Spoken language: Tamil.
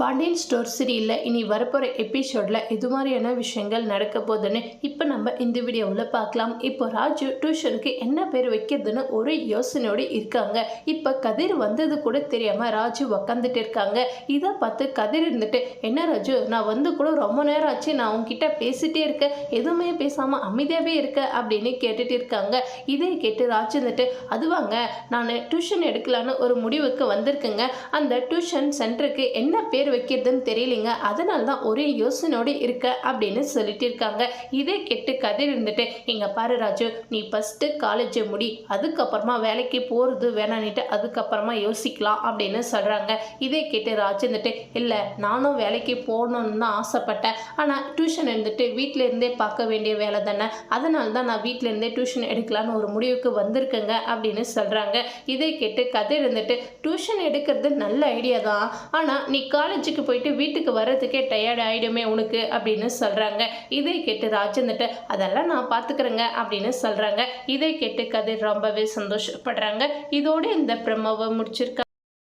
பாண்டியன் ஸ்டோர் சீரியலில் இனி வரப்போகிற எபிசோடில் இது மாதிரியான விஷயங்கள் நடக்க போகுதுன்னு இப்போ நம்ம இந்த வீடியோவில் பார்க்கலாம். இப்போ ராஜு டியூஷனுக்கு என்ன பேர் வைக்கிறதுன்னு ஒரு யோசனையோடு இருக்காங்க. இப்போ கதிர் வந்தது கூட தெரியாமல் ராஜு உக்காந்துட்டு இருக்காங்க. இதை பார்த்து கதிர் இருந்துட்டு என்ன ராஜு நான் வந்து கூட ரொம்ப நேரம் ஆச்சு நான் உங்ககிட்ட பேசிட்டே இருக்கேன். எதுவுமே பேசாமல் அமைதியாகவே இருக்க அப்படின்னு கேட்டுட்டு இருக்காங்க. இதை கேட்டு ராஜு இருந்துட்டு அதுவாங்க நான் டியூஷன் எடுக்கலான்னு ஒரு முடிவுக்கு வந்திருக்கேங்க. அந்த டியூஷன் சென்டருக்கு என்ன பேர் வைக்கிறதுன்னு தெரியலைங்க. அதனால தான் ஒரே யோசனையோடு இருக்க அப்படின்னு சொல்லிட்டு இருக்காங்க. இதே கேட்டு கதிர் இருந்துட்டு இங்கே பாரு ராஜு நீ ஃபஸ்ட்டு காலேஜை முடி. அதுக்கப்புறமா வேலைக்கு போகிறது வேணான்னுட்டு அதுக்கப்புறமா யோசிக்கலாம் அப்படின்னு சொல்கிறாங்க இதை கேட்டு ராஜு இருந்துட்டு இல்லை நானும் வேலைக்கு போகணுன்னு தான் ஆசைப்பட்டேன். ஆனால் டியூஷன் இருந்துட்டு வீட்டில் இருந்தே பார்க்க வேண்டிய வேலை தானே. அதனால தான் நான் வீட்டிலேருந்தே டியூஷன் எடுக்கலான்னு ஒரு முடிவுக்கு வந்திருக்கேங்க அப்படின்னு சொல்கிறாங்க இதை கேட்டு கதை இருந்துட்டு டியூஷன் எடுக்கிறது நல்ல ஐடியா தான். ஆனால் நீ காலேஜ் காலேஜுக்கு போயிட்டு வீட்டுக்கு வர்றதுக்கே டயர்ட் ஆகிடுமே உனக்கு அப்படின்னு சொல்கிறாங்க இதை கேட்டு ராஜந்துட்டு அதெல்லாம் நான் பார்த்துக்கிறேங்க அப்படின்னு சொல்கிறாங்க இதை கேட்டு கதிர் ரொம்பவே சந்தோஷப்படுறாங்க. இதோட இந்த பிரமவை முடிச்சிருக்காங்க